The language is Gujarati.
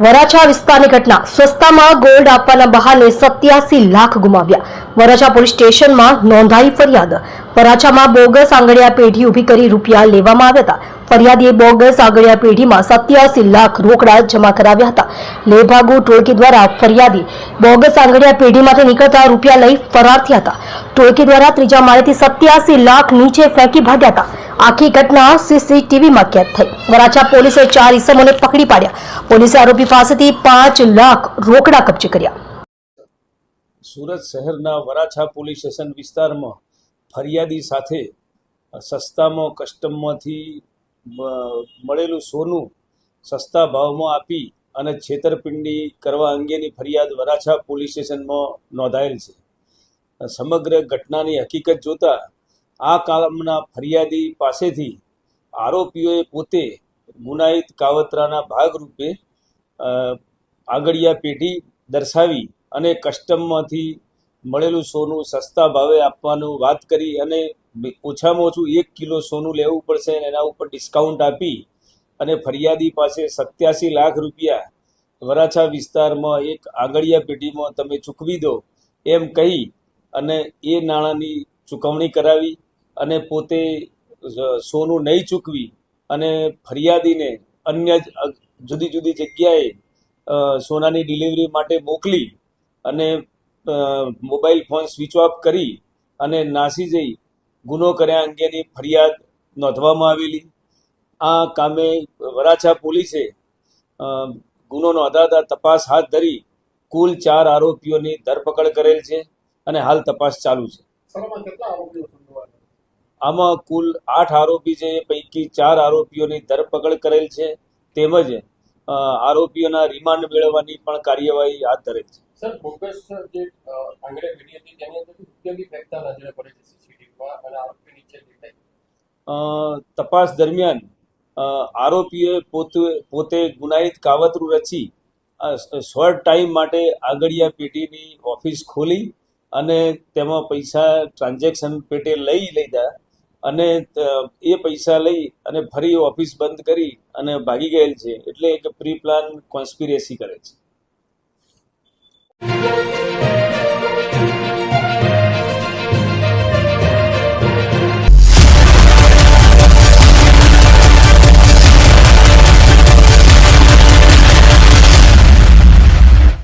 વરાછા વિસ્તારની ઘટના. સસ્તામાં ગોલ્ડ આપવાના બહાને સત્યાસી લાખ ગુમાવ્યા. વરાછા પોલીસ સ્ટેશનમાં નોંધાઈ ફરિયાદ. વરાછામાં બોગસ આંગળિયા પેઢી ઊભી કરી રૂપિયા લેવામાં આવ્યા હતા. ફરિયાદીએ બોગસ આંગળિયા પેઢીમાં સત્યાસી લાખ રોકડા જમા કરાવ્યા હતા. લેભાગુ ટોળકી દ્વારા ફરિયાદી બોગસ આંગળિયા પેઢીમાંથી નીકળતા રૂપિયા લઈ ફરાર થયા હતા. ટોળકી દ્વારા ત્રીજા માળેથી સત્યાસી લાખ નીચે ફેંકી ભાગ્યા હતા. આખી ઘટના સીસીટીવીમાં કેદ થઈ. વરાછા પોલીસે ચાર ઇસમોને પકડી પાડ્યા. પોલીસે આરોપી પાસેથી પાંચ લાખ રોકડા કબજે કર્યા. સુરત શહેરના વરાછા પોલીસ સ્ટેશન વિસ્તારમાં ફરિયાદી સાથે સસ્તામાં કસ્ટમમાંથી મળેલું સોનું સસ્તા ભાવમાં આપી અને છેતરપિંડી કરવા અંગેની ફરિયાદ વરાછા પોલીસ સ્ટેશનમાં નોંધાયેલ છે. સમગ્ર ઘટનાની હકીકત જોતા આ કામના ફરિયાદી પાસેથી આરોપીઓએ પોતે મુનાઇદ કાવતરાના ભાગરૂપે આગળિયા પેઢી દર્શાવી અને કસ્ટમમાંથી મળેલું સોનું સસ્તા ભાવે આપવાનું વાત કરી અને ઓછામાં ઓછું એક કિલો સોનું લેવું પડશે એના ઉપર ડિસ્કાઉન્ટ આપી અને ફરિયાદી પાસે સત્યાસી લાખ રૂપિયા વરાછા વિસ્તારમાં એક આગળિયા પેઢીમાં તમે ચૂકવી દો એમ કહી અને એ નાણાંની ચૂકવણી કરાવી. અને પોતે સોનું નહીં ચૂકવી અને ફરિયાદીને અન્ય જુદી જુદી જગ્યાએ સોનાની ડિલિવરી માટે મોકલી અને મોબાઈલ ફોન સ્વિચ ઓફ કરી અને નાસી જઈ ગુનો કર્યા અંગેની ફરિયાદ નોંધવામાં આવેલી. આ કામે વરાછા પોલીસે ગુનો નોંધાતા તપાસ હાથ ધરી કુલ ચાર આરોપીઓની ધરપકડ કરેલ છે અને હાલ તપાસ ચાલુ છે. આમાં કુલ આઠ આરોપી છે પૈકી ચાર આરોપીઓની ધરપકડ કરેલ છે. તેમજ આરોપીઓના રિમાન્ડ મેળવવાની પણ કાર્યવાહી હાથ ધરેલ છે. સર બોગસ જે આંગળે પેઢી હતી તેની અંદર રૂપિયા ફેંકતા નજરે પડે છે સીસીટીવીમાં અને આરોપી નીચે દેખાય તપાસ દરમિયાન આરોપીએ પોતે પોતે ગુનાહિત કાવતરું રચી શોર્ટ ટાઈમ માટે આગળિયા પેઢીની ઓફિસ ખોલી અને તેમાં પૈસા ટ્રાન્ઝેક્શન પેટે લઈ લીધા. અને એ પૈસા લઈ અને ફરી ઓફિસ બંધ કરી અને ભાગી ગયેલ છે. એટલે એક પ્રી પ્લાન કોન્સ્પિરેસી કરે છે.